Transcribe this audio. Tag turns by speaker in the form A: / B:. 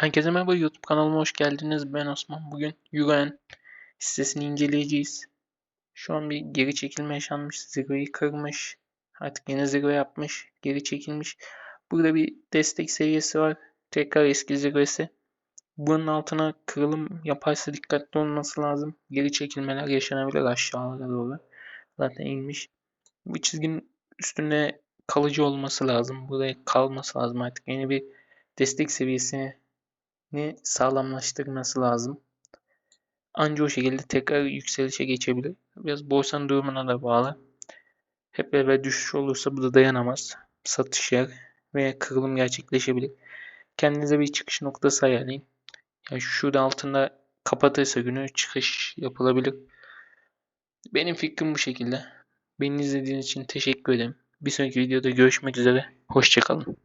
A: Herkese merhaba YouTube kanalıma hoş geldiniz. Ben Osman. Bugün Yuren hissesini inceleyeceğiz. Şu an bir geri çekilme yaşanmış. Zirveyi kırmış. Artık yeni zirve yapmış. Geri çekilmiş. Burada bir destek seviyesi var. Tekrar eski zirvesi. Bunun altına kırılım yaparsa dikkatli olması lazım. Geri çekilmeler yaşanabilir aşağılara doğru. Zaten inmiş. Bu çizginin üstünde kalıcı olması lazım. Buraya kalması lazım artık. Yeni bir destek seviyesini sağlamlaştırması lazım. Anca o şekilde tekrar yükselişe geçebilir. Biraz borsanın durumuna da bağlı. Hep beraber düşüş olursa bu da dayanamaz. Satış yer ve kırılım gerçekleşebilir. Kendinize bir çıkış noktası ayarlayın. Yani şurada altında kapatırsa günü çıkış yapılabilir. Benim fikrim bu şekilde. Beni izlediğiniz için teşekkür ederim. Bir sonraki videoda görüşmek üzere. Hoşçakalın.